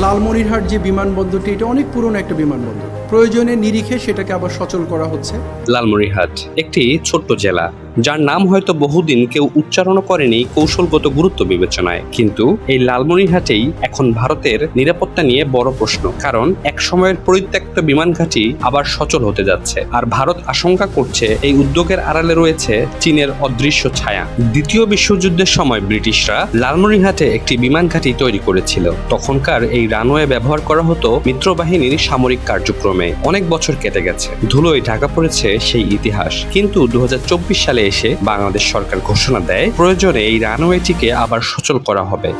লালমনিরহাট যে বিমানবন্দরটি, এটা অনেক পুরনো একটা বিমানবন্দর। প্রয়োজনে নিরিখে সেটাকে আবার সচল করা হচ্ছে। লালমনিরহাট, একটি ছোট্ট জেলা। যার নাম হয়তো বহুদিন কেউ উচ্চারণ করেনি কৌশলগত গুরুত্ব বিবেচনায়। কিন্তু এই লালমনিরহাটেই এখন ভারতের নিরাপত্তা নিয়ে বড় প্রশ্ন। কারণ এক সময়ের পরিত্যক্ত বিমান ঘাঁটি আবার সচল হতে যাচ্ছে। আর ভারত আশঙ্কা করছে এই উদ্যোগের আড়ালে রয়েছে চীনের অদৃশ্য ছায়া। দ্বিতীয় বিশ্বযুদ্ধের সময় ব্রিটিশরা লালমনিরহাটে একটি বিমান ঘাঁটি তৈরি করেছিল। তখনকার এই রানওয়ে ব্যবহার করা হতো মিত্রবাহিনীর সামরিক কার্যক্রমে। অনেক বছর কেটে গেছে। ধুলোয় ঢাকা পড়েছে সেই ইতিহাস। কিন্তু দু হাজার চব্বিশ সালে এসে বাংলাদেশ সরকার ঘোষণা দেয়, প্রয়োজনে এই রানওয়েটিকে আবার সচল করা হবে।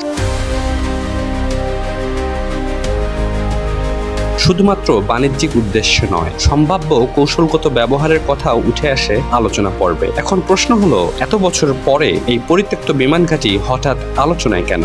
শুধুমাত্র বাণিজ্যিক উদ্দেশ্য নয়, সম্ভাব্য কৌশলগত ব্যবহারের কথাও উঠে আসে আলোচনা পর্বে। এখন প্রশ্ন হলো, এত বছর পরে এই পরিত্যক্ত বিমান ঘাঁটি হঠাৎ আলোচনায় কেন?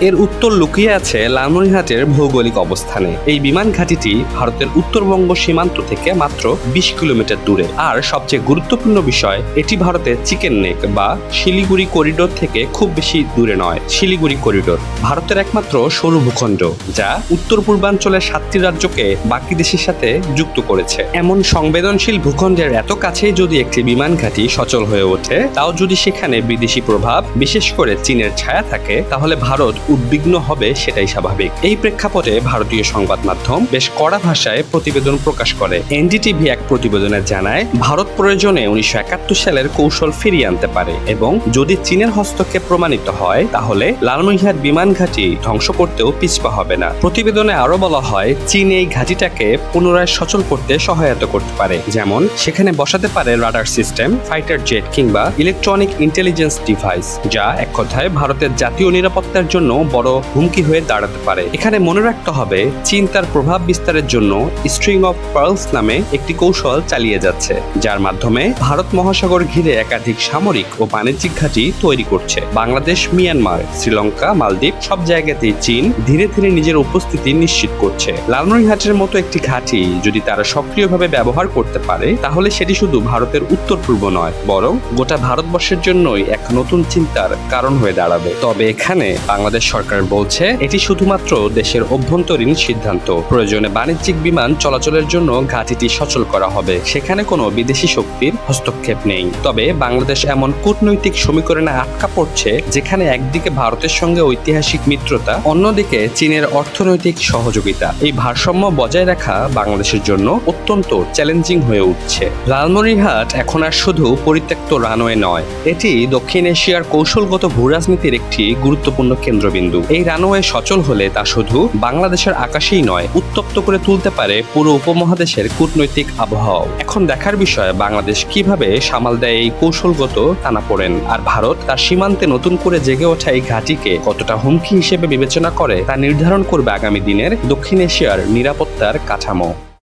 এর উত্তর লুকিয়ে আছে লালমনিরহাটের ভৌগোলিক অবস্থানে। এই বিমান ঘাঁটিটি ভারতের উত্তরবঙ্গ সীমান্ত থেকে মাত্র বিশ কিলোমিটার দূরে। আর সবচেয়ে গুরুত্বপূর্ণ বিষয়, এটি ভারতের চিকেন নেক বা শিলিগুড়ি করিডোর থেকে খুব বেশি দূরে নয়। শিলিগুড়ি করিডোর ভারতের একমাত্র সরু ভূখণ্ড, যা উত্তর পূর্বাঞ্চলের সাতটি রাজ্যকে বাকি দেশের সাথে যুক্ত করেছে। এমন সংবেদনশীল ভূখণ্ডের এত কাছেই যদি একটি বিমান ঘাঁটি সচল হয়ে ওঠে, তাও যদি সেখানে বিদেশি প্রভাব, বিশেষ করে চীনের ছায়া থাকে, তাহলে ভারত উদ্বিগ্ন হবে সেটাই স্বাভাবিক। এই প্রেক্ষাপটে ভারতীয় সংবাদ মাধ্যম বেশ কড়া ভাষায় প্রতিবেদন প্রকাশ করে। এনডিটিভি এক প্রতিবেদনে জানায়, ভারত প্রয়োজনে উনিশশো একাত্তর সালের কৌশল ফিরিয়ে আনতে পারে এবং যদি চীনের হস্তক্ষেপ প্রমাণিত হয়, তাহলে লালমনিরহাট বিমান ঘাঁটি ধ্বংস করতেও পিছপা হবে না। প্রতিবেদনে আরও বলা হয়, চীন এই ঘাঁটিটাকে পুনরায় সচল করতে সহায়তা করতে পারে। যেমন, সেখানে বসাতে পারে রাডার সিস্টেম, ফাইটার জেট কিংবা ইলেকট্রনিক ইন্টেলিজেন্স ডিভাইস, যা এক কথায় ভারতের জাতীয় নিরাপত্তার জন্য বড় হুমকি হয়ে দাঁড়াতে পারে। এখানে মনে রাখতে হবে চীন তার প্রভাব বিস্তারের জন্য স্ট্রিং অফ পার্লস নামে একটি কৌশল চালিয়ে যাচ্ছে, যার মাধ্যমে ভারত মহাসাগর ঘিরে একাধিক সামরিক ও বাণিজ্যিক ঘাঁটি তৈরি করছে। বাংলাদেশ, মিয়ানমার, শ্রীলঙ্কা, মালদ্বীপ, সব জায়গাতেই চীন ধীরে ধীরে নিজের উপস্থিতি নিশ্চিত করছে। লালমনিরহাটের মতো একটি ঘাঁটি যদি তারা সক্রিয়ভাবে ব্যবহার করতে পারে, তাহলে সেটি শুধু ভারতের উত্তর পূর্ব নয়, বরং গোটা ভারতবর্ষের জন্যই এক নতুন চিন্তার কারণ হয়ে দাঁড়াবে। তবে এখানে বাংলাদেশ সরকার বলছে, এটি শুধুমাত্র দেশের অভ্যন্তরীণ সিদ্ধান্ত। প্রয়োজনে বাণিজ্যিক বিমান চলাচলের জন্য ঘাঁটিটি সচল করা হবে। সেখানে কোনো বিদেশি শক্তির হস্তক্ষেপ নেই। তবে বাংলাদেশ এমন কূটনৈতিক সমীকরণে আটকা পড়ছে, যেখানে একদিকে ভারতের সঙ্গে ঐতিহাসিক মিত্রতা, অন্যদিকে চীনের অর্থনৈতিক সহযোগিতা। এই ভারসাম্য বজায় রাখা বাংলাদেশের জন্য অত্যন্ত চ্যালেঞ্জিং হয়ে উঠছে। লালমনিরহাট এখন আর শুধু পরিত্যক্ত রানওয়ে নয়, এটি দক্ষিণ এশিয়ার কৌশলগত ভূরাজনীতির একটি গুরুত্বপূর্ণ কেন্দ্রবিন্দু এই রানওয়ে সচল হলে তা শুধু বাংলাদেশের আকাশেই নয়, উত্তপ্ত করে তুলতে পারে পুরো উপমহাদেশের কূটনৈতিক আবহাওয়া এখন দেখার বিষয়, বাংলাদেশ কীভাবে সামাল দেয় এই কৌশলগত টানাপোড়েন? আর ভারত তার সীমান্তে নতুন করে জেগে ওঠা এই ঘাঁটিকে কতটা হুমকি হিসেবে বিবেচনা করে, তা নির্ধারণ করবে আগামী দিনের দক্ষিণ এশিয়ার নিরাপত্তার কাঠামো।